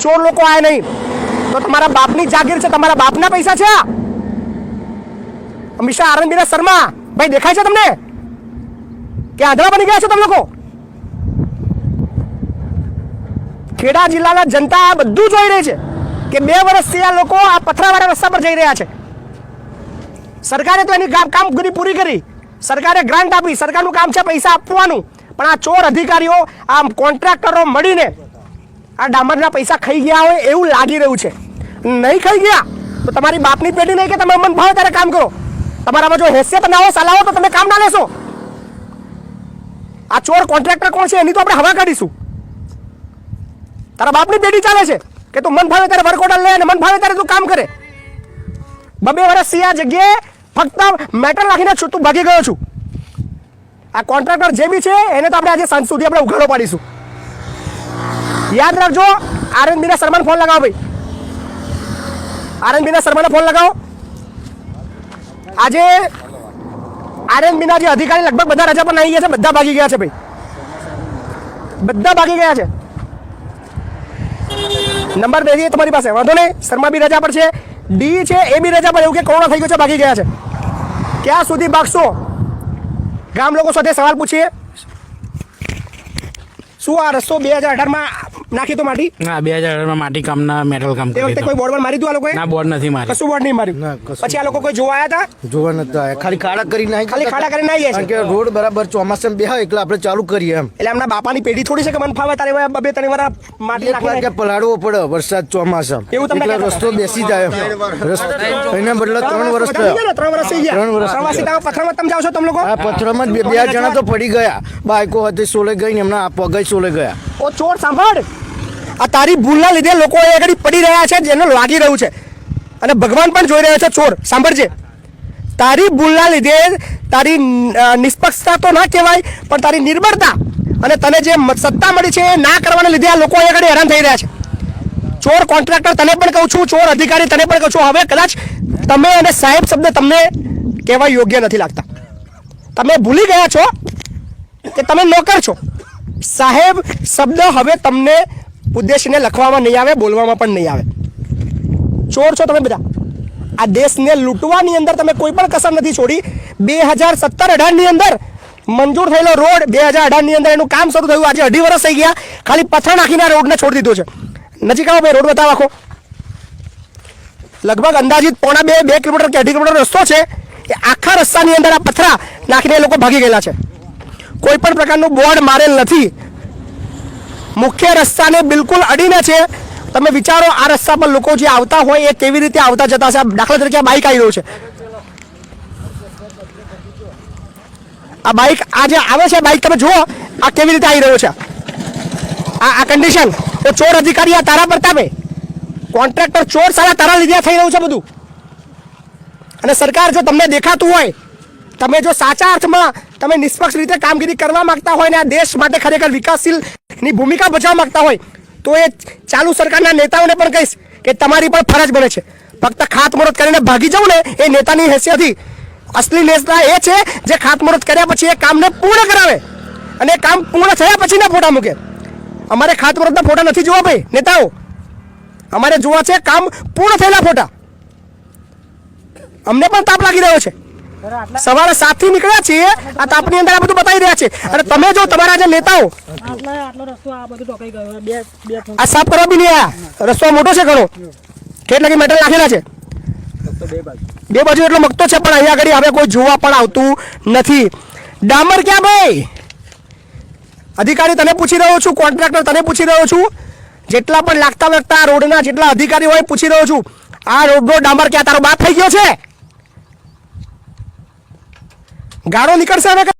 ચોર લોકો આયા નહીં. તો તમારા બાપની જાગીર છે, તમારા બાપના પૈસા છે આ. મિસ્ટર શર્મા, ભાઈ દેખાય છે તમને? કે આંધળા બની ગયા છો તમે લોકો? ખેડા જિલ્લાના જનતા આ બધું જોઈ રહી છે કે બે વર્ષથી આ લોકો આ પથરાવાળા રસ્તા પર જઈ રહ્યા છે. સરકારે તો એની કામ- કામગીરી પૂરી કરી. સરકારે ગ્રાન્ટ આપી. સરકારનું કામ છે પૈસા આપવાનું. પણ આ ચોર અધિકારીઓ આ કોન્ટ્રાક્ટરો મળીને આ ડામરના પૈસા ખાઈ ગયા હોય એવું લાગી રહ્યું છે. નહીં ખાઈ ગયા, તો તમારી બાપની પેઢી નહીં કે તમે મન ભાવે ત્યારે કામ કરો. તમારામાં જો હેસિયત ના હોય સલાહો તો તમે કામ ના લેશો. આ ચોર કોન્ટ્રાક્ટર કોણ છે એની તો આપણે હવા કાઢીશું. તારા બાપની પેઢી ચાલે છે કે તું મન ભાવે ત્યારે વર્ક ઓર્ડર લે અને મન ભાવે ત્યારે તું કામ કરે. બબે વર્ષ આ જગ્યાએ ફક્ત મેટર રાખીને તું ભાગી ગયો છું. આ કોન્ટ્રાક્ટર જે બી છે, એને તો આપણે આજે સાંજ સુધી આપણે ઉઘાડો પાડીશું. યાદ રાખજો આરંદ બીના શર્માને ફોન લગાવો ભાઈ. આરંદ બીના શર્માને ફોન લગાવો. આજે આરંદ બીના જે અધિકારી લગભગ બધા રજા પર નહીં ગયા છે, બધા ભાગી ગયા છે ભાઈ. બધા ભાગી ગયા છે. નંબર દે દઈએ તમારી પાસે. વાંધો નહીં, શર્મા બી રજા પર છે, ડી છે, એ બી રજા પર, એવું કે કોરોના થઈ ગયો છે, ભાગી ગયા છે. ક્યાં સુધી ભાગશો? ગામ લોકો સાથે સવાલ પૂછીએ. શું આ રસ્તો બે હજાર અઢારમાં નાખી તો માટી? ના બે હજાર અઢારમાં માટી કામના મેટલ કામ તે વખતે કોઈ બોર્ડમાં મારી તું આ લોકોએ? ના બોર્ડ નથી મારી કશું બોર્ડ નહીં માર્યું? પછી આ લોકો કોઈ જોવા આવ્યા હતા જોવા નતા ખાલી ખાડા કરી નાખી ખાલી ખાડા કરીને આવી કારણ કે રોડ બરાબર ચોમાસામાં બેહાય એટલે આપણે ચાલુ કરીએ એમ. એટલે એમના બાપાની પેઢી થોડી છે કે મન ફાવે તારે બબે બે ત્રણ વાર માટી નાખી કે પલાળવો પડે વરસાદ ચોમાસા એવું તમને એટલે રસ્તો બેસી જાય રસ્તો એના બદલે ત્રણ વર્ષ થયા ત્રણ વર્ષ થઈ ગયા? ત્રણ વર્ષ પ્રવાસી વર્ષથી તમે પથ્થરમાં તમે જાવ છો તમે લોકો? આ પથ્થરમાં બે બે જણા તો પડી ગયા. બાઈકો હતી સોલે ગઈ ને એમના આ પગે સોલે ગયા. ઓ ચોર સાંભળ. આ તારી ભૂલના લીધે લોકો એ આગળ પડી રહ્યા છે, જેને લાગી રહ્યું છે. અને ભગવાન પણ જોઈ રહ્યા છે ચોર. સાંભળજે. તારી ભૂલના લીધે તારી નિષ્પક્ષતા તો ના કહેવાય, પણ તારી નિર્બળતા અને તને જે સત્તા મળી છે એ ના કરવાને લીધે આ લોકો એ આગળ હેરાન થઈ રહ્યા છે. ચોર કોન્ટ્રાક્ટર, તને પણ કહું છું, ચોર અધિકારી, તને પણ કહું છું, હવે કદાચ તમે અને સાહેબ શબ્દ તમને કહેવા યોગ્ય નથી લાગતા. તમે ભૂલી ગયા છો કે તમે નોકર છો. સાહેબ, શબ્દ હવે તમને ઉદ્દેશને લખવામાં નહીં આવે, બોલવામાં પણ નહીં આવે. ચોર છો તમે બધા. આ દેશને લૂંટવાની અંદર તમે કોઈ પણ કસર નથી છોડી. બે હજાર સત્તર અઢારની અંદર મંજૂર થયેલો રોડ, બે હજાર અઢારની અંદર એનું કામ શરૂ થયું. આજે અઢી વર્ષ થઈ ગયા. ખાલી પથ્થર નાખીને આ રોડને છોડી દીધો છે. નજીક આવો ભાઈ, રોડ બતાવો આખો. લગભગ અંદાજિત પોણા બે બે કિલોમીટર કે અઢી કિલોમીટર રસ્તો છે. એ આખા રસ્તાની અંદર આ પથરા નાખીને એ લોકો ભાગી ગયેલા છે. કોઈ પણ પ્રકારનું બોર્ડ મારેલ નથી. મુખ્ય રસ્તાને બિલકુલ અડીને છે. તમે વિચારો, આ રસ્તા પર લોકો જે આવતા હોય એ કેવી રીતે આવતા જતા છે દાખલા તરીકે આ બાઇક આવી રહ્યું છે. આ બાઇક આ જે આવે છે બાઇક તમે જુઓ, આ કેવી રીતે આવી રહ્યો છે. આ આ કન્ડિશન એ ચોર અધિકારી આ તારા પ્રતાપે કોન્ટ્રાક્ટર ચોર સારા તારા લીધા થઈ રહ્યું છે બધું. અને સરકાર જો તમને દેખાતું હોય તમે જો સાચા અર્થમાં તમે નિષ્પક્ષ રીતે કામગીરી કરવા માંગતા હોય ને આ દેશ માટે ખરેખર વિકાસશીલની ભૂમિકા ભજવવા માંગતા હોય, તો એ ચાલુ સરકારના નેતાઓને પણ કહીશ કે તમારી પણ ફરજ બને છે. ફક્ત ખાતમુહૂર્ત કરીને ભાગી જવું ને, એ નેતાની હેસિયતથી. અસલી નેતા એ છે જે ખાતમુહૂર્ત કર્યા પછી એ કામને પૂર્ણ કરાવે અને કામ પૂર્ણ થયા પછી ના ફોટા મૂકે. અમારે ખાતમુહૂર્તના ફોટા નથી જોવા ભાઈ, નેતાઓ. અમારે જોવા છે કામ પૂર્ણ થયેલા ફોટા. અમને પણ તાપ લાગી રહ્યો છે. સવારે સાતથી નીકળ્યા છીએ. આ તાપની અંદર આ બધું બતાવી રહ્યા છે. અને તમે જો તમારા જે નેતાઓ આ સાફ કરવા બી નહીં રસ્તો મોટો છે ઘણો. કેટલા મેટલ નાખેલા છે? બે બાજુ એટલો મગતો છે પણ અહીંયા આગળ હવે કોઈ જોવા પણ આવતું નથી. ડામર ક્યાં ભાઈ? અધિકારી તને પૂછી રહ્યો છું કોન્ટ્રાક્ટર તને પૂછી રહ્યો છું. જેટલા પણ લાગતા લાગતા રોડના જેટલા અધિકારી હોય પૂછી રહ્યો છું. આ રોડનો ડામર ક્યાં? તારો બાપ થઈ ગયો છે? ગાળો નીકળશે હવે